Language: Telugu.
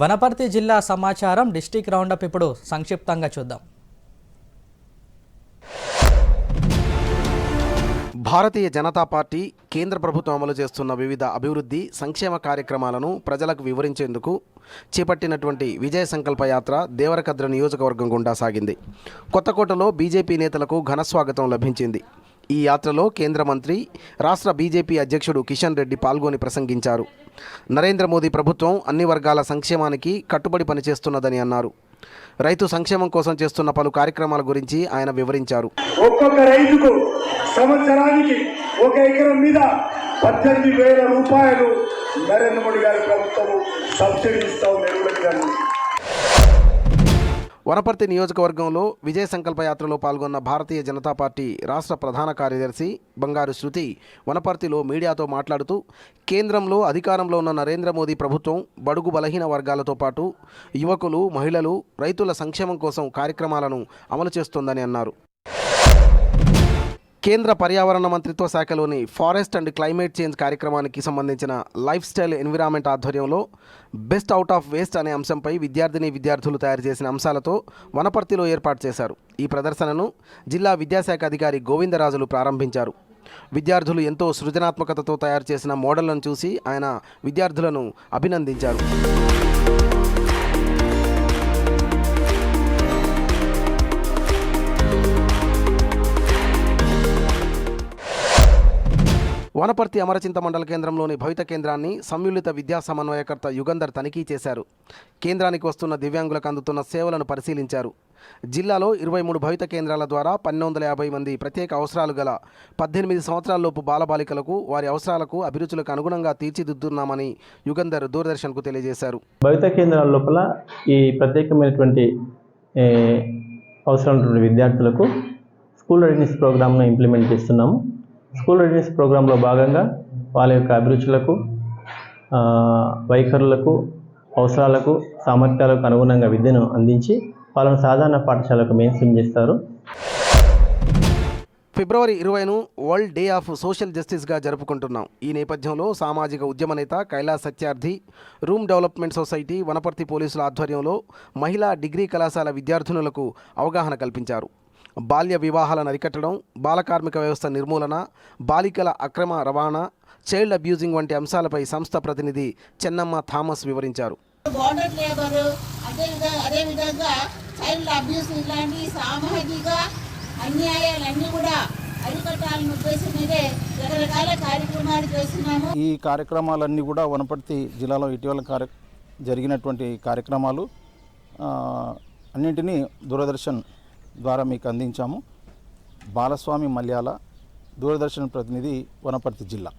వనపర్తి జిల్లా సమాచారం డిస్టిక్ రౌండప్ ఇప్పుడు సంక్షిప్తంగా చూద్దాం. భారతీయ జనతా పార్టీ కేంద్ర ప్రభుత్వం అమలు చేస్తున్న వివిధ అభివృద్ధి సంక్షేమ కార్యక్రమాలను ప్రజలకు వివరించేందుకు చేపట్టినటువంటి విజయ సంకల్ప యాత్ర దేవరకద్ర నియోజకవర్గం గుండా సాగింది. కొత్తకోటలో బీజేపీ నేతలకు ఘనస్వాగతం లభించింది. ఈ యాత్రలో కేంద్ర మంత్రి రాష్ట్ర బీజేపీ అధ్యక్షుడు కిషన్ రెడ్డి పాల్గొని ప్రసంగించారు. నరేంద్ర మోదీ ప్రభుత్వం అన్ని వర్గాల సంక్షేమానికి కట్టుబడి పనిచేస్తున్నదని అన్నారు. రైతు సంక్షేమం కోసం చేస్తున్న పలు కార్యక్రమాల గురించి ఆయన వివరించారు. ఒక్కొక్క రైతుకు సంవత్సరానికి ఒక ఎకరం మీద పద్దెనిమిది వేల రూపాయలు నరేంద్ర మోడీ గారి ప్రభుత్వం సబ్సిడీ ఇస్తాం వనపర్తి నియోజకవర్గంలో విజయ సంకల్ప యాత్రలో పాల్గొన్న భారతీయ జనతా పార్టీ రాష్ట్ర ప్రధాన కార్యదర్శి బంగారు శృతి వనపర్తిలో మీడియాతో మాట్లాడుతూ కేంద్రంలో అధికారంలో ఉన్న నరేంద్ర మోదీ ప్రభుత్వం బడుగు బలహీన వర్గాలతో పాటు యువకులు మహిళలు రైతుల సంక్షేమం కోసం కార్యక్రమాలను అమలు చేస్తోందని అన్నారు. కేంద్ర పర్యావరణ మంత్రిత్వ శాఖలోని ఫారెస్ట్ అండ్ క్లైమేట్ చేంజ్ కార్యక్రమానికి సంబంధించిన లైఫ్ స్టైల్ ఎన్విరాన్మెంట్ ఆధ్వర్యంలో బెస్ట్ అవుట్ ఆఫ్ వేస్ట్ అనే అంశంపై విద్యార్థిని విద్యార్థులు తయారు చేసిన అంశాలతో వనపర్తిలో ఏర్పాటు చేశారు. ఈ ప్రదర్శనను జిల్లా విద్యాశాఖ అధికారి గోవిందరాజులు ప్రారంభించారు. విద్యార్థులు ఎంతో సృజనాత్మకతతో తయారు చేసిన మోడళ్ళను చూసి ఆయన విద్యార్థులను అభినందించారు. వనపర్తి అమరచింత మండల కేంద్రంలోని భవిత కేంద్రాన్ని సంయులిత విద్యా సమన్వయకర్త యుగంధర్ తనిఖీ చేశారు. కేంద్రానికి వస్తున్న దివ్యాంగులకు అందుతున్న సేవలను పరిశీలించారు. జిల్లాలో ఇరవై మూడు భవిత కేంద్రాల ద్వారా పన్నెండు వందల యాభై మంది ప్రత్యేక అవసరాలు గల పద్దెనిమిది సంవత్సరాలలోపు బాలబాలికలకు వారి అవసరాలకు అభిరుచులకు అనుగుణంగా తీర్చిదిద్దుతున్నామని యుగంధర్ దూరదర్శన్కు తెలియజేశారు. భవిత కేంద్రాల లోపల ఈ ప్రత్యేకమైనటువంటి అవసరం విద్యార్థులకు స్కూల్ రెడీనెస్ ప్రోగ్రామ్ను ఇంప్లిమెంట్ చేస్తున్నాము. స్కూల్ రెడీనెస్ ప్రోగ్రాంలో భాగంగా వాళ్ళ యొక్క అభిరుచులకు వైఖరులకు అవసరాలకు సామర్థ్యాలకు అనుగుణంగా విద్యను అందించి వాళ్ళను సాధారణ పాఠశాలకు మెయిన్ స్ట్రీమ్ చేస్తారు. ఫిబ్రవరి ఇరవైను వరల్డ్ డే ఆఫ్ సోషల్ జస్టిస్గా జరుపుకుంటున్నాం. ఈ నేపథ్యంలో సామాజిక ఉద్యమ నేత Kailash Satyarthi room development society Wanaparthy పోలీసుల ఆధ్వర్యంలో మహిళా డిగ్రీ కళాశాల విద్యార్థినులకు అవగాహన కల్పించారు. బాల్య వివాహాలను అరికట్టడం బాలకార్మిక వ్యవస్థ నిర్మూలన బాలికల అక్రమ రవాణా చైల్డ్ అబ్యూజింగ్ వంటి అంశాలపై సంస్థ ప్రతినిధి చెన్నమ్మ థామస్ వివరించారు. బాండెడ్ లేబర్ అదే విధంగా అదే విధంగా చైల్డ్ అబ్యూస్ ఇలాంటి సామాజిక అన్యాయాలన్నీ కూడా అరికట్టాలని ఉద్దేశం మీదే రకరకాల కార్యక్రమాలు చేస్తున్నాము. ఈ కార్యక్రమాలన్నీ కూడా వనపర్తి జిల్లాలో ఇటీవల కార్య జరిగినటువంటి కార్యక్రమాలు ఆ, అన్నింటినీ దూరదర్శన్ ద్వారా మీకు అందించాము. బాలస్వామి మల్యాల దూరదర్శన్ ప్రతినిధి వనపర్తి జిల్లా.